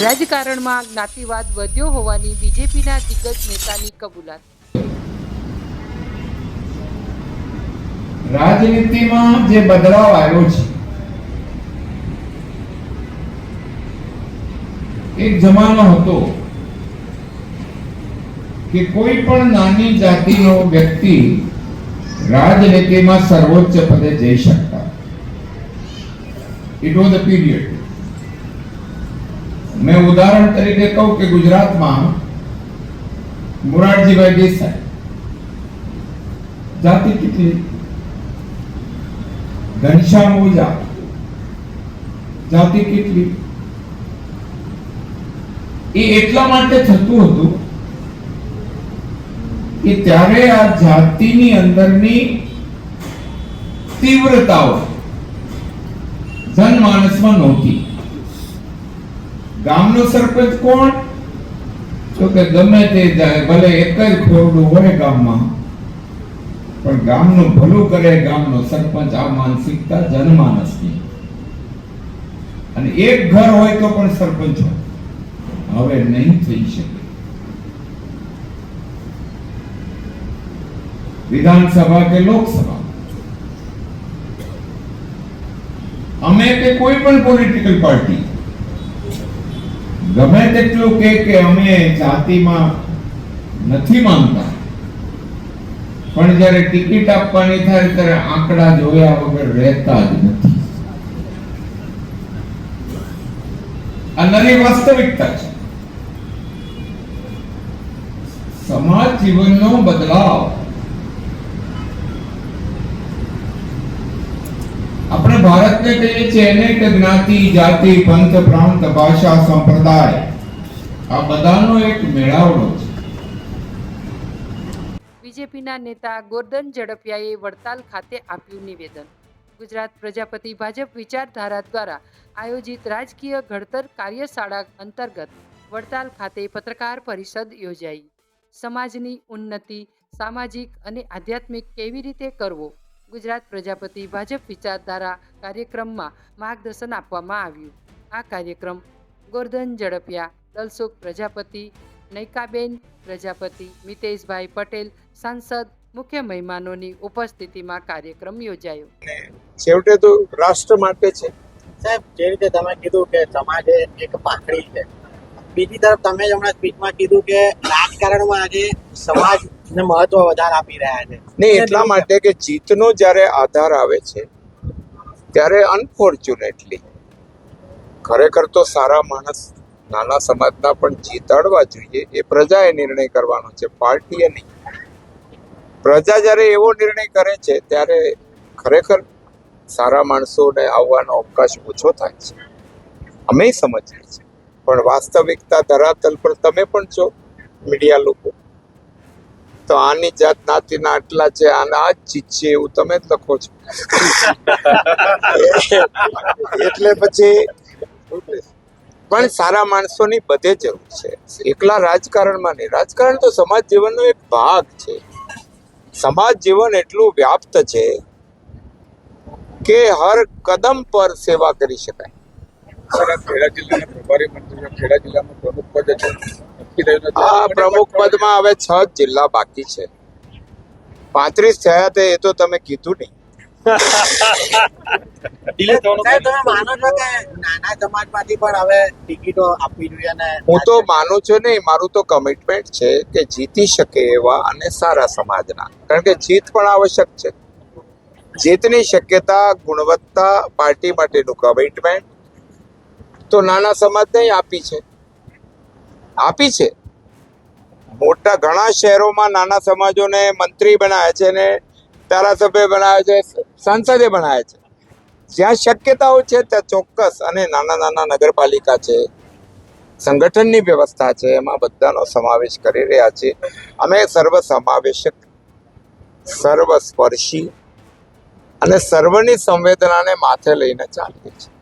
રાજકારણમાં જ્ઞાતિવાદ વધ્યો હોવાની બીજેપીના દિગ્ગજ નેતાની કબૂલાત. રાજનીતિમાં જે બદલાવ આવ્યો છે એક જમાનો હતો કે કોઈ પણ નાની જાતિનો વ્યક્તિ રાજનીતિમાં સર્વોચ્ચ પદે જઈ શકતા. ઇટ વોઝ અ પીરિયડ મેં ઉદાહરણ તરીકે કહું કે ગુજરાતમાં મોરારજીભાઈ દેસાઈ જાતિ કેટલી? ઘનશ્યામ ઓઝા જાતિ કેટલી? એ એટલા માટે થતું હતું કે ત્યારે આ જાતિની અંદરની તીવ્રતાઓ જનમાનસમાં નહોતી. ગામનો સરપંચ કોણ? તો કે ગમે તે જાય, ભલે એક જ ખોરડું હોય ગામમાં, પણ ગામનું ભલું કરે ગામનો સરપંચ આ માનસિકતા જનમાનસની અને એક ઘર હોય તો પણ સરપંચ હોય. હવે નહીં થઈ શકે. વિધાનસભા કે લોકસભા? અમે કે કોઈ પણ પોલિટિકલ પાર્ટી ગમે તેટલું કે કે અમે જાતિમાં નથી માનતા. પણ જ્યારે ટિકિટ આપવાની થાય ત્યારે આંકડા જોયા વગર રહેતા જ નથી. આ નવી વાસ્તવિકતા છે. સમાજ જીવનનો બદલાવ બીજેપીના નેતા ગોરધન ઝડપિયાએ વડતાલ ખાતે આપ્યું નિવેદન. ગુજરાત પ્રજાપતિ ભાજપ વિચારધારા દ્વારા આયોજિત રાજકીય ઘડતર કાર્યશાળા અંતર્ગત વડતાલ ખાતે પત્રકાર પરિષદ યોજાઈ. સમાજની ઉન્નતિ, સામાજિક અને આધ્યાત્મિક કેવી રીતે કરવો ગુજરાત પ્રજાપતિ ભાજપ વિચારધારા કાર્યક્રમમાં માર્ગદર્શન આપવામાં આવ્યું. આ કાર્યક્રમ ગોરધન ઝડપિયા દલસુખ પ્રજાપતિ નૈકાબેન પ્રજાપતિ મિતેશભાઈ પટેલ સાંસદ મુખ્ય મહેમાનોની ઉપસ્થિતિમાં કાર્યક્રમ યોજાયો. છેવટે તો રાષ્ટ્ર માટે છે. સાહેબ જે રીતે તમે કીધું કે સમાજ એક પાખડી છે. બીજી તરફ તમે જ હમણાં સ્પીચમાં કીધું કે રાજકારણમાં આજે સમાજને મહત્વ વધારે આપી રહ્યા છે. નહીં, એટલા માટે કે જીતનો જ્યારે આધાર આવે છે, ત્યારે અનફોર્ચ્યુનેટલી ખરેખર તો સારા માણસ નાના સમાજના પણ જીતાડવા જોઈએ, એ પ્રજાએ નિર્ણય કરવાનો છે, પાર્ટીએ નહીં. પ્રજા જ્યારે એવો નિર્ણય કરે છે, ત્યારે ખરેખર સારા માણસોને આવવાનો અવકાશ ઓછો થાય છે. અમે સમજીએ છીએ. પણ વાસ્તવિકતા ધરાતલ પર તમે પણ છો. મીડિયા લોકો. તો આની જાત નાતીના આટલા છે આના આ જ ચીજ છે એવું તમે જ લખો છો. એટલે પછી પણ સારા માણસોની બધે જરૂર છે. એકલા રાજકારણમાં નહીં. રાજકારણ તો સમાજ જીવનનો એક ભાગ છે. સમાજ જીવન એટલું વ્યાપ્ત છે કે હર કદમ પર સેવા કરી શકાય. ખેડા જિલ્લાના પ્રભારી મંત્રી ખેડા જિલ્લામાં પ્રમુખ પદ છે. નથી. આ પ્રમુખ પદમાં હવે છ જિલ્લા બાકી છે. પાંત્રીસ થયા તે એ તો તમે કીધું નહીં. હું તો માનું છું મારું તો કમિટમેન્ટ છે કે જીતી શકે એવા અને સારા સમાજના. કારણ કે જીત પણ આવશ્યક છે. જીતની શક્યતા ગુણવત્તા પાર્ટી માટેનું કમિટમેન્ટ તો નાના સમાજને આપી છે. આપી છે. મોટા ઘણા શહેરોમાં નાના સમાજોને મંત્રી બનાવે છે ને ધારાસભ્ય બનાવે છે, સાંસદે બનાવે છે. જ્યાં શક્યતાઓ છે, ત્યાં ચોક્કસ અને નાના નાના નગરપાલિકા છે, સંગઠનની વ્યવસ્થા છે, એમાં બધાનો સમાવેશ કરી રહ્યા છે. અમે સર્વ સમાવેશક સર્વસ્પર્શી અને સર્વની સંવેદનાને માથે લઈને ચાલીએ છીએ.